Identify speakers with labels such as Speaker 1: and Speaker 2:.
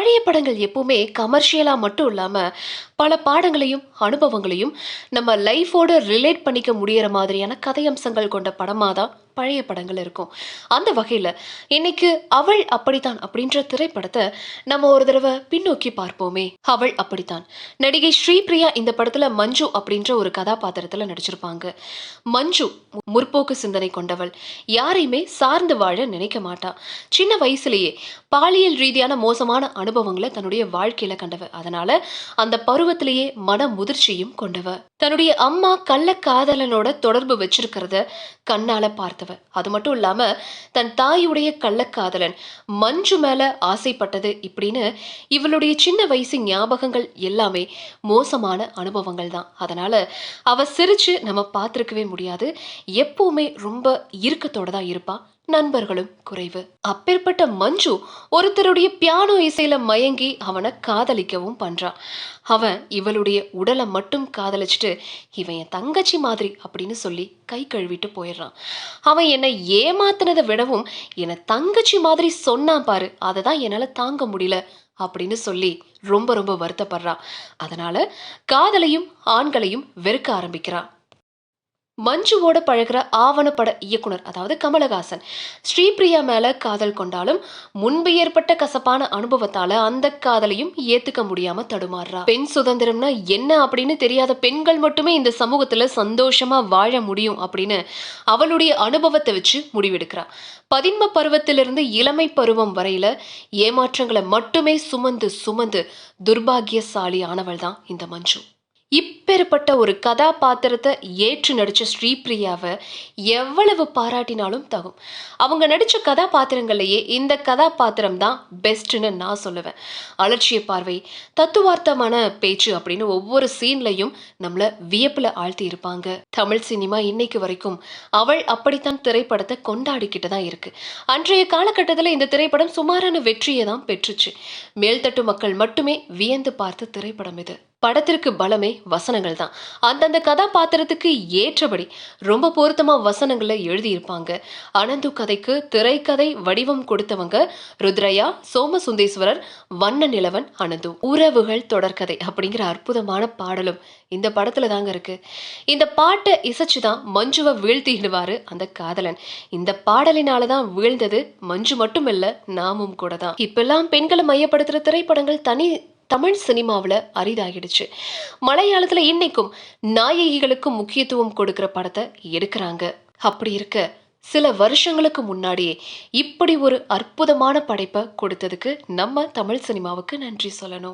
Speaker 1: பழைய படங்கள் எப்பவுமே கமர்ஷியலாக மட்டும் இல்லாமல் பல பாடங்களையும், அனுபவங்களையும் நம்ம லைஃபோட ரிலேட் பண்ணிக்க முடியிற மாதிரியான கதையம்சங்கள் கொண்ட படமாக தான் பழைய படங்கள் இருக்கும். அந்த வகையில இன்னைக்கு "அவள் அப்படித்தான்" அப்படின்ற திரைப்படத்தை நம்ம ஒரு தடவை பின்னோக்கி பார்ப்போமே. "அவள் அப்படித்தான்" நடிகை ஸ்ரீபிரியா இந்த படத்துல மஞ்சு அப்படின்ற ஒரு கதாபாத்திரத்துல நடிச்சிருப்பாங்க. மஞ்சு மு முற்போக்கு சிந்தனை கொண்டவள். யாரையுமே சார்ந்து வாழ நினைக்க மாட்டா. சின்ன வயசுலயே பாலியல் ரீதியான மோசமான அனுபவங்களை தன்னுடைய வாழ்க்கையில கண்டவ. அதனால அந்த பருவத்திலேயே மன முதிர்ச்சியும் கொண்டவ. தன்னுடைய அம்மா கள்ளக்காதலனோட தொடர்பு வச்சிருக்கிறத கண்ணால பார்த்தவ. அது மட்டும் இல்லாம தன் தாயுடைய கள்ளக்காதலன் மஞ்சு மேல ஆசைப்பட்டது இப்படின்னு இவளுடைய சின்ன வயசு ஞாபகங்கள் எல்லாமே மோசமான அனுபவங்கள் தான். அதனால அவ சிரிச்சு நம்ம பார்த்திருக்கவே முடியாது. எப்பவுமே ரொம்ப இறுக்கத்தோட தான் இருப்பா. நண்பர்களும் குறைவு. அப்பேற்பட்ட மஞ்சு ஒருத்தருடைய பியானோ இசையில மயங்கி அவனை காதலிக்கவும் பண்றான் அவன் இவளுடைய உடலை மட்டும் காதலிச்சுட்டு, இவன் என் தங்கச்சி மாதிரி" அப்படின்னு சொல்லி கை கழுவிட்டு போயிடுறான். அவன் என்னை ஏமாத்தினதை விடவும், என்னை தங்கச்சி மாதிரி சொன்னான் பாரு, அதை தான் என்னால் தாங்க முடியல" அப்படின்னு சொல்லி ரொம்ப ரொம்ப வருத்தப்படுறான் அதனால காதலையும், ஆண்களையும் வெறுக்க ஆரம்பிக்கிறான் மஞ்சுவோட பழகுற ஆவணப்பட இயக்குனர் அதாவது கமலஹாசன், ஸ்ரீபிரியா மேல காதல் கொண்டாலும், முன்பு ஏற்பட்ட கசப்பான அனுபவத்தால அந்த காதலையும் ஏத்துக்க முடியாம தடுமாறுறா. பெண் சுதந்திரம்னா என்ன அப்படின்னு தெரியாத பெண்கள் மட்டுமே இந்த சமூகத்துல சந்தோஷமா வாழ முடியும் அப்படின்னு அவளுடைய அனுபவத்தை வச்சு முடிவெடுக்கிறா. பதின்ம பருவத்திலிருந்து இளமை பருவம் வரையில ஏமாற்றங்களை மட்டுமே சுமந்து சுமந்து துர்பாகியசாலி ஆனவள் தான் இந்த மஞ்சு. இப்பேற்பட்ட ஒரு கதாபாத்திரத்தை ஏற்று நடித்த ஸ்ரீபிரியாவை எவ்வளவு பாராட்டினாலும் தகும். அவங்க நடித்த கதாபாத்திரங்கள்லேயே இந்த கதாபாத்திரம் தான் பெஸ்ட்டுன்னு நான் சொல்லுவேன். அலட்சிய பார்வை, தத்துவார்த்தமான பேச்சு அப்படின்னு ஒவ்வொரு சீன்லையும் நம்மளை வியப்பில் ஆழ்த்தி இருப்பாங்க. தமிழ் சினிமா இன்னைக்கு வரைக்கும் "அவள் அப்படித்தான்" திரைப்படத்தை கொண்டாடிக்கிட்டு தான் இருக்கு. அன்றைய காலகட்டத்தில் இந்த திரைப்படம் சுமாரான வெற்றியை தான் பெற்றுச்சு. மேல்தட்டு மக்கள் மட்டுமே வியந்து பார்த்த திரைப்படம் இது. படத்திற்கு பலமே வசனங்கள் தான். அந்தந்த கதாபாத்திரத்துக்கு ஏற்றபடி ரொம்ப பொருத்தமா வசனங்களை எழுதியிருப்பாங்க. அனந்து கதைக்கு திரைக்கதை வடிவம் கொடுத்தவங்க ருத்ரையா, சோமசுந்தேஸ்வரர், வண்ணநிலவன், அனந்து. "உறவுகள் தொடர்கதை" அப்படிங்கிற அற்புதமான பாடலும் இந்த படத்துல தாங்க இருக்கு. இந்த பாட்டை இசைச்சு தான் மஞ்சுவை வீழ்த்திடுவாரு அந்த காதலன். இந்த பாடலினால தான் வீழ்ந்தது மஞ்சு மட்டும் இல்ல, நாமும் கூட தான். இப்பெல்லாம் பெண்களை மையப்படுத்துற திரைப்படங்கள் தனி தமிழ் சினிமாவில் அரிதாகிடுச்சு. மலையாளத்துல இன்னைக்கும் நாயகிகளுக்கு முக்கியத்துவம் கொடுக்கிற படத்தை எடுக்கிறாங்க அப்படி இருக்க, சில வருஷங்களுக்கு முன்னாடியே இப்படி ஒரு அற்புதமான படைப்பை கொடுத்ததுக்கு நம்ம தமிழ் சினிமாவுக்கு நன்றி சொல்லணும்.